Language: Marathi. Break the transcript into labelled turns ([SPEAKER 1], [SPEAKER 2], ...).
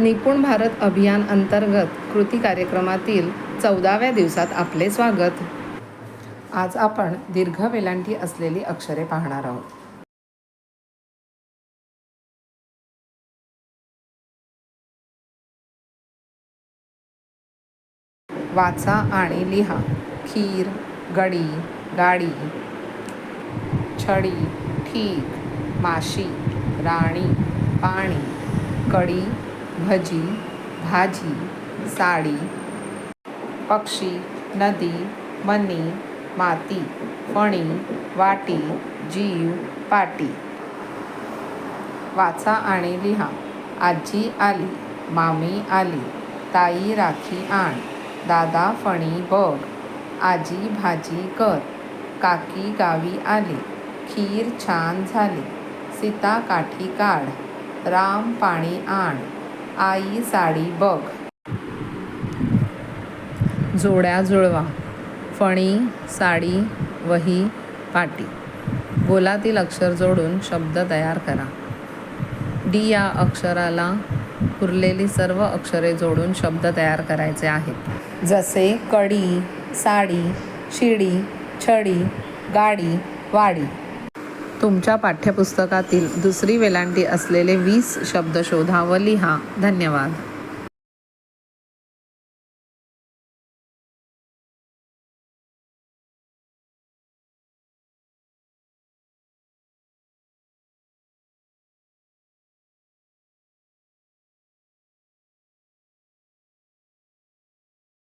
[SPEAKER 1] निपुण भारत अभियान अंतर्गत कृती कार्यक्रमातील चौदाव्या दिवसात आपले स्वागत. आज आपण दीर्घ वेलांटी असलेली अक्षरे पाहणार आहोत. वाचा आणि लिहा. खीर गडी गाडी. छडी ठीक. माशी राणी पाणी. कडी भजी भाजी साडी पक्षी नदी मनी माती फणी वाटी जीव पाटी. वाचा आणि लिहा. आजी आली मामी आली ताई राखी आण दादा फणी बघ आजी भाजी कर काकी गावी आली खीर छान झाली सीता काठी काढ राम पाणी आण. आई साडी बघ. जोड्या जुळवा. फणी साडी वही पाटी. बोलातील अक्षर जोडून शब्द तयार करा. डी या अक्षराला उरलेली सर्व अक्षरे जोडून शब्द तयार करायचे आहेत. जसे कडी साडी शिडी छडी गाडी वाडी. तुमच्या पाठ्यपुस्तकातील दुसरी वेलांटी असलेले वीस शब्द शोधा व लिहा. धन्यवाद.